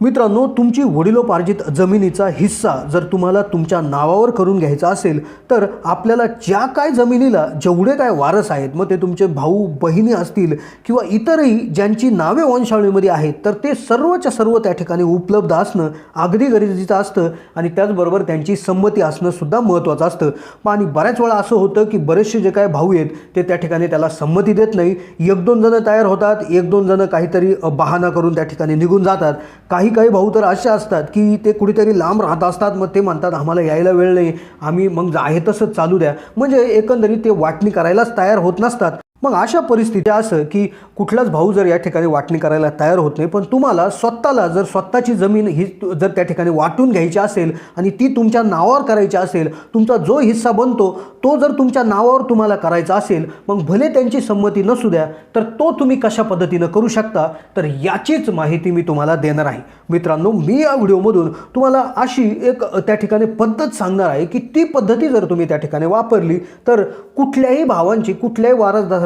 मित्रांनो तुमची वडिलोपार्जित जमिनीचा हिस्सा जर तुम्हाला तुमच्या नावावर करून घ्यायचा असेल तर आपल्याला ज्या काय जमिनीला जेवढे काय वारस आहेत मग ते तुमचे भाऊ बहिणी असतील किंवा इतरही ज्यांची नावे वंशावळीमध्ये आहेत तर ते सर्वच्या सर्व त्या ठिकाणी उपलब्ध असणं अगदी गरजेचं असतं आणि त्याचबरोबर त्यांची संमती असणं सुद्धा महत्त्वाचं असतं. मग आणि बऱ्याच वेळा असं होतं की बरेचसे जे काय भाऊ आहेत ते त्या ठिकाणी त्याला संमती देत नाही. एक दोन जणं तयार होतात एक दोन जणं काहीतरी बहाणा करून त्या ठिकाणी निघून जातात. काही काही भाऊ तर असे असतात की ते कुठेतरी लांब राहत असतात मग ते म्हणतात आम्हाला यायला वेळ नाही. आम्ही मग आहे तसंच चालू द्या. म्हणजे एकंदरीत ते वाटणी करायलाच तयार होत नसतात. मग अशा परिस्थिती असं की कुठलाच भाऊ जर या ठिकाणी वाटणी करायला तयार होत नाही पण तुम्हाला स्वतःला जर स्वतःची जमीन ही जर त्या ठिकाणी वाटून घ्यायची असेल आणि ती तुमच्या नावावर करायची असेल तुमचा जो हिस्सा बनतो तो जर तुमच्या नावावर तुम्हाला करायचा असेल मग भले त्यांची संमती नसू द्या तर तो तुम्ही कशा पद्धतीनं करू शकता? तर याचीच माहिती मी तुम्हाला देणार आहे. मित्रांनो मी या व्हिडिओमधून तुम्हाला अशी एक त्या ठिकाणी पद्धत सांगणार आहे की ती पद्धती जर तुम्ही त्या ठिकाणी वापरली तर कुठल्याही भावांची कुठल्याही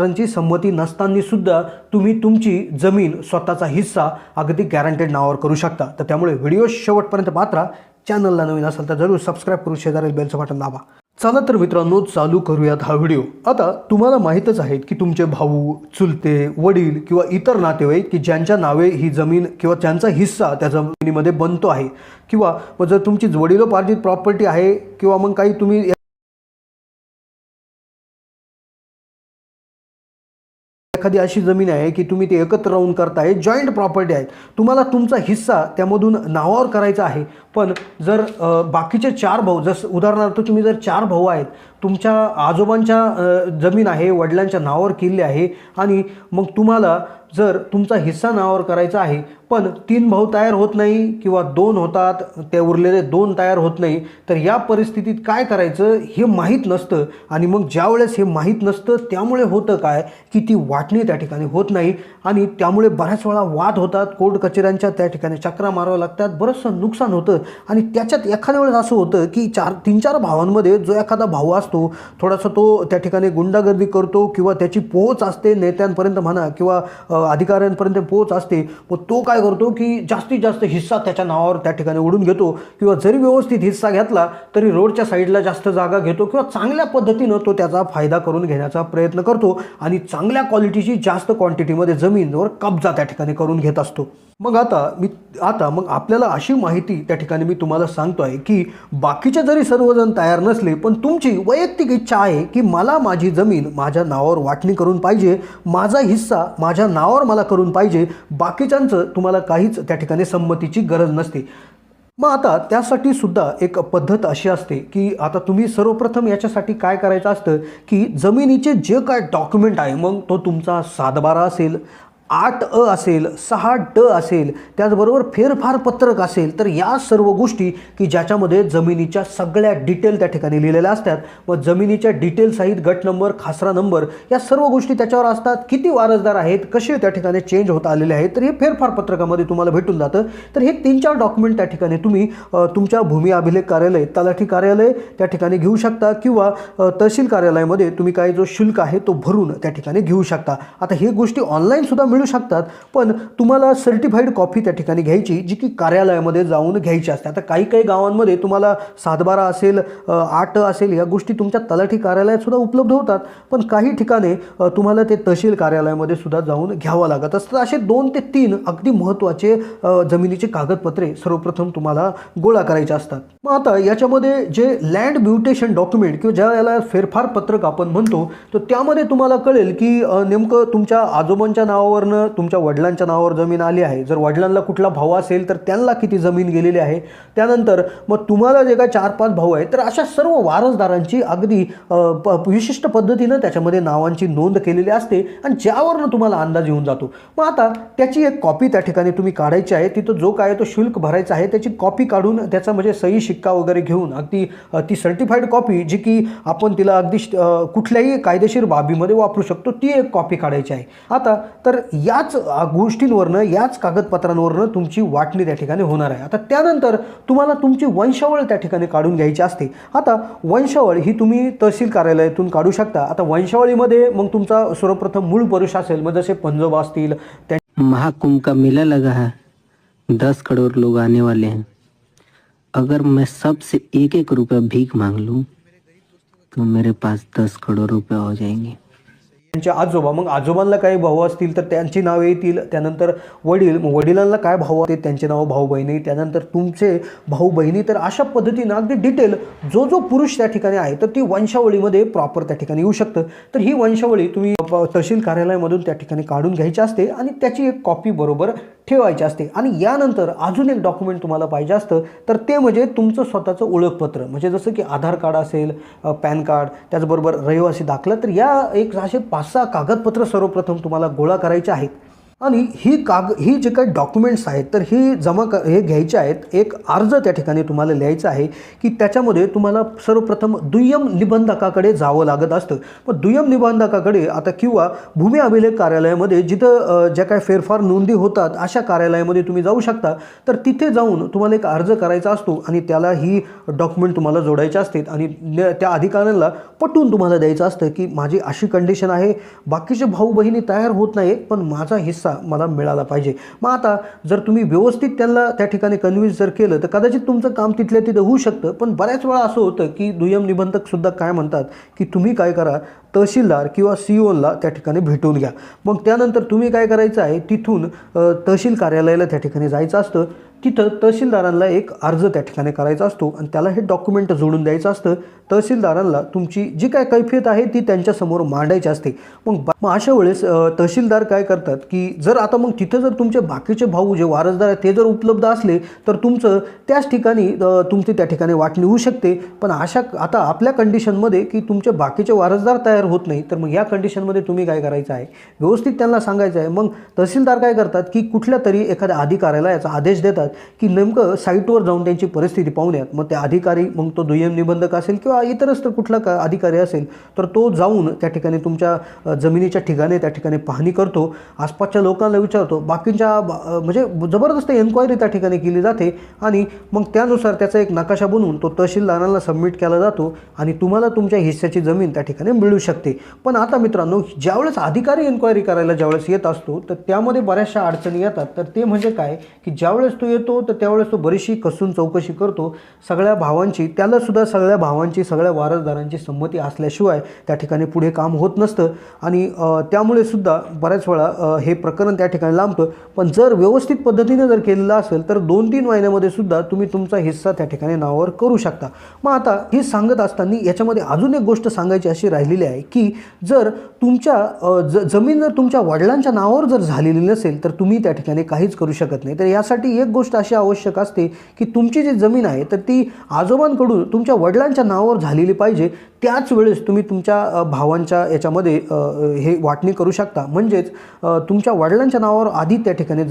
वारसदारांची संमती नसताना सुद्धा तुम्ही तुमची जमीन स्वतःचा हिस्सा अगदी गॅरंटेड नावावर करू शकता. तर त्यामुळे व्हिडिओ शेवटपर्यंत मात्र चॅनलला नवीन असेल तर जरूर सबस्क्राईब करून शेजारील बेलचं बटन दाबा. चला तर मित्रांनो चालू करूयात हा व्हिडिओ. आता तुम्हाला माहीतच आहे की तुमचे भाऊ चुलते वडील किंवा इतर नातेवाईक की ज्यांच्या नावे ही जमीन किंवा त्यांचा हिस्सा त्या जमिनीमध्ये बनतो आहे किंवा मग जर तुमची वडिलोपार्जित प्रॉपर्टी आहे किंवा मग काही तुम्ही एखादी अशी जमीन आहे की तुम्ही ते एकत्र राहून करताय जॉईंट प्रॉपर्टी आहेत तुम्हाला तुमचा हिस्सा त्यामधून नावावर करायचा आहे. पण जर बाकीचे चार भाऊ जसं उदाहरणार्थ तुम्ही जर चार भाऊ आहेत तुमच्या आजोबांच्या जमीन आहे वडिलांच्या नावावर किल्ले आहे आणि मग तुम्हाला जर तुमचा हिस्सा नावावर करायचा आहे पण तीन भाऊ तयार होत नाही किंवा दोन होतात ते उरलेले दोन तयार होत नाही तर या परिस्थितीत काय करायचं हे माहीत नसतं आणि मग ज्यावेळेस हे माहीत नसतं त्यामुळे होतं काय की ती वाटणी त्या ठिकाणी होत नाही आणि त्यामुळे बऱ्याच वेळा वाद होतात कोर्ट कचेऱ्यांच्या त्या ठिकाणी चक्रा माराव्या लागतात बरंचसं नुकसान होतं आणि त्याच्यात एखाद्या वेळेस असं होतं की चार तीन चार भावांमध्ये जो एखादा भाऊ असतो थोडासा तो त्या ठिकाणी गुंडागर्दी करतो किंवा त्याची पोहोच असते नेत्यांपर्यंत म्हणा किंवा अधिकाऱ्यांपर्यंत पोहोच असते. मग तो काय करतो की जास्तीत जास्त हिस्सा त्याच्या नावावर त्या ठिकाणी ओढून घेतो किंवा जरी व्यवस्थित हिस्सा घेतला तरी रोडच्या साईडला जास्त जागा घेतो किंवा चांगल्या पद्धतीनं तो त्याचा फायदा करून घेण्याचा प्रयत्न करतो आणि चांगल्या क्वालिटीची जास्त क्वांटिटीमध्ये जमीनवर कब्जा त्या ठिकाणी करून घेत असतो. मग आता मी आता मग आपल्याला अशी माहिती त्या ठिकाणी मी तुम्हाला सांगतो आहे की बाकीचे जरी सर्वजण तयार नसले पण तुमची वैयक्तिक इच्छा आहे की मला माझी जमीन माझ्या नावावर वाटणी करून पाहिजे माझा हिस्सा माझ्या नावावर मला करून पाहिजे बाकीच्यांचं तुम्हाला काहीच त्या ठिकाणी संमतीची गरज नसते. मग आता त्यासाठी सुद्धा एक पद्धत अशी असते की आता तुम्ही सर्वप्रथम याच्यासाठी काय करायचं असतं की जमिनीचे जे काय डॉक्युमेंट आहे मग तो तुमचा सातबारा असेल आठ अ असेल सहा ड असेल त्याचबरोबर फेरफार पत्रक असेल तर या सर्व गोष्टी की ज्याच्यामध्ये जमिनीच्या सगळ्या डिटेल त्या ठिकाणी लिहिलेल्या असतात. व जमिनीच्या डिटेलसहित गट नंबर खासरा नंबर या सर्व गोष्टी त्याच्यावर असतात. किती वारसदार आहेत कसे त्या ठिकाणी चेंज होत आलेले आहेत तर हे फेरफार पत्रकामध्ये तुम्हाला भेटून जातं. तर हे तीन चार डॉक्युमेंट त्या ठिकाणी तुम्ही तुमच्या भूमी अभिलेख कार्यालय तलाठी कार्यालय त्या ठिकाणी घेऊ शकता किंवा तहसील कार्यालयामध्ये तुम्ही काही जो शुल्क आहे तो भरून त्या ठिकाणी घेऊ शकता. आता हे गोष्टी ऑनलाईन सुद्धा घेऊ शकतात पण तुम्हाला सर्टिफाईड कॉपी त्या ठिकाणी घ्यायची जी की कार्यालयामध्ये जाऊन घ्यायची असते. आता काही काही गावांमध्ये तुम्हाला सातबारा असेल आठ असेल या गोष्टी तुमच्या तलाठी कार्यालयातसुद्धा उपलब्ध होतात. पण काही ठिकाणी तुम्हाला ते तहसील कार्यालयामध्ये सुद्धा जाऊन घ्यावं लागत असतं. असे दोन ते तीन अगदी महत्त्वाचे जमिनीचे कागदपत्रे सर्वप्रथम तुम्हाला गोळा करायचे असतात. मग आता याच्यामध्ये जे लँड म्युटेशन डॉक्युमेंट किंवा ज्या याला फेरफार पत्रक आपण म्हणतो तर त्यामध्ये तुम्हाला कळेल की नेमकं तुमच्या आजोबांच्या नावावर नावावरनं तुमच्या वडिलांच्या नावावर जमीन आली आहे. जर वडिलांना कुठला भाऊ असेल तर त्यांना किती जमीन गेलेली आहे? त्यानंतर मग तुम्हाला जे काय चार पाच भाऊ आहेत तर अशा सर्व वारसदारांची अगदी प- विशिष्ट पद्धतीनं त्याच्यामध्ये नावांची नोंद केलेली असते आणि ज्यावरनं तुम्हाला अंदाज येऊन जातो. मग आता त्याची एक कॉपी त्या ठिकाणी तुम्ही काढायची आहे. तिथं जो काय तो शुल्क भरायचा आहे. त्याची कॉपी काढून त्याचा म्हणजे सही शिक्का वगैरे घेऊन अगदी ती सर्टिफाईड कॉपी जी की आपण तिला अगदी श- कुठल्याही कायदेशीर बाबीमध्ये वापरू शकतो ती एक कॉपी काढायची आहे. आता तर याच गोष्टींवरनं याच कागदपत्रांवरनं तुमची वाटणी त्या ठिकाणी होणार आहे. आता त्यानंतर तुम्हाला तुमची वंशावळ त्या ठिकाणी काढून घ्यायची असते. आता वंशावळ ही तुम्ही तहसील कार्यालयातून काढू शकता. आता वंशावळीमध्ये मग तुमचा सर्वप्रथम मूळ पुरुष असेल मग जसे पंजोबा असतील त्या महाकुंभ का मेला लगा है. दस करोड़ लोग आने वाले हैं. अगर मैं सबसे एक एक रुपया भीख मांग लूँ तो मेरे पास दस करोड़ रुपया हो जाएंगे। त्यांचे आजोबा. मग आजोबांना काही भाऊ असतील तर त्यांची नावे येतील. त्यानंतर वडील. मग वडिलांना काय भाऊ आहेत? त्यांचे नाव भाऊ बहिणी त्यानंतर तुमचे भाऊ बहिणी. तर अशा पद्धतीनं अगदी डिटेल जो जो पुरुष त्या ठिकाणी आहे तर ती वंशावळीमध्ये प्रॉपर त्या ठिकाणी येऊ शकतं. तर ही वंशावळी तुम्ही तहसील कार्यालयामधून त्या ठिकाणी काढून घ्यायची असते आणि त्याची एक कॉपी बरोबर ठेवायची असते. आणि यानंतर अजून एक डॉक्युमेंट तुम्हाला पाहिजे असतं. तर ते म्हणजे तुमचं स्वतःचं ओळखपत्र. म्हणजे जसं की आधार कार्ड असेल पॅन कार्ड त्याचबरोबर रहिवासी दाखला. तर या एक असे पाच असा कागदपत्र सर्वप्रथम तुम्हाला गोळा करायचे आहेत. आणि ही काग ही जे काही डॉक्युमेंट्स आहेत तर ही जमा क हे घ्यायचे आहेत एक अर्ज त्या ठिकाणी तुम्हाला लिहायचा आहे की त्याच्यामध्ये तुम्हाला सर्वप्रथम दुय्यम निबंधकाकडे जावं लागत असतं. मग दुय्यम निबंधकाकडे आता किंवा भूमी अभिलेख कार्यालयामध्ये जिथं ज्या काही फेरफार नोंदी होतात अशा कार्यालयामध्ये तुम्ही जाऊ शकता. तर तिथे जाऊन तुम्हाला एक अर्ज करायचा असतो आणि त्याला ही डॉक्युमेंट तुम्हाला जोडायचे असतात आणि न- त्या अधिकाऱ्यांना पटवून तुम्हाला द्यायचं असतं की माझी अशी कंडिशन आहे बाकीचे भाऊ बहिणी तयार होत नाही पण माझा हिस्सा मला मिळाला पाहिजे. मग आता जर तुम्ही व्यवस्थित त्यांना त्या ठिकाणी कन्व्हिन्स जर केलं तर कदाचित तुमचं काम तिथल्या तिथं होऊ शकतं. पण बऱ्याच वेळा असं होतं की दुय्यम निबंधकसुद्धा काय म्हणतात की तुम्ही काय करा तहसीलदार किंवा सी ओनला त्या ठिकाणी भेटून घ्या. मग त्यानंतर तुम्ही काय करायचं आहे तिथून तहसील कार्यालयाला त्या ठिकाणी जायचं असतं. तिथं तहसीलदारांना एक अर्ज त्या ठिकाणी करायचा असतो आणि त्याला हे डॉक्युमेंट जोडून द्यायचं असतं. तहसीलदारांना तुमची जी काय कैफियत आहे ती त्यांच्यासमोर मांडायची असते. मग बा- मग अशा वेळेस तहसीलदार काय करतात की जर आता मग तिथं जर तुमचे बाकीचे भाऊ जे वारसदार आहेत ते जर उपलब्ध असले तर तुमचं त्याच ठिकाणी तुमची त्या ठिकाणी वाटणी होऊ शकते. पण अशा आता आपल्या कंडिशनमध्ये की तुमचे बाकीचे वारसदार तयार होत नाही तर मग या कंडिशनमध्ये तुम्ही काय करायचं आहे? व्यवस्थित त्यांना सांगायचं आहे. मग तहसीलदार काय करतात की कुठल्या तरी एखाद्या अधिकाऱ्याला याचा आदेश देतात की नेमकं साईटवर जाऊन त्यांची परिस्थिती पाहुण्यात मग त्या अधिकारी मग तो दुय्यम निबंधक असेल किंवा इतरच तर कुठला का अधिकारी असेल तर तो जाऊन त्या ठिकाणी तुमच्या जमिनीच्या ठिकाणी त्या ठिकाणी पाहणी करतो. आसपासच्या लोकांना विचारतो. बाकींच्या बा- म्हणजे जबरदस्त एन्क्वायरी त्या ठिकाणी केली जाते आणि मग त्यानुसार त्याचा एक नकाशा बनवून तो तहसीलदारांना सबमिट केला जातो आणि तुम्हाला तुमच्या हिस्स्याची जमीन त्या ठिकाणी मिळू शकते. पण आता मित्रांनो ज्यावेळेस अधिकारी एन्क्वायरी करायला ज्यावेळेस येत असतो तर त्यामध्ये बऱ्याचशा अडचणी येतात. तर ते म्हणजे काय? की ज्यावेळेस तो येतो तर त्यावेळेस तो बरीचशी कसून चौकशी करतो. सगळ्या भावांची त्याला सुद्धा सगळ्या भावांची सगळ्या वारसदारांची संमती असल्याशिवाय त्या ठिकाणी पुढे काम होत नसतं. आणि त्यामुळे सुद्धा बऱ्याच वेळा हे प्रकरण त्या ठिकाणी लांबतं. पण जर व्यवस्थित पद्धतीने जर केलेलं असेल तर दोन तीन महिन्यामध्ये सुद्धा तुम्ही तुमचा हिस्सा त्या ठिकाणी नावावर करू शकता. मग आता हे सांगत असताना याच्यामध्ये अजून एक गोष्ट सांगायची अशी राहिलेली आहे की जर तुमच्या ज जमीन जर तुमच्या वडिलांच्या नावावर जर झालेली नसेल तर तुम्ही त्या ठिकाणी काहीच करू शकत नाही. तर यासाठी एक गोष्ट अशी आवश्यक असते की तुमची जी जमीन आहे तर ती आजोबांकडून तुमच्या वडिलांच्या नावावर झालेली पाहिजे. त्याच वेळेस तुम्ही तुमच्या भावांच्या याच्यामध्ये हे वाटणी करू शकता. म्हणजेच तुमच्या वडिलांच्या नावावर आधी त्या ठिकाणी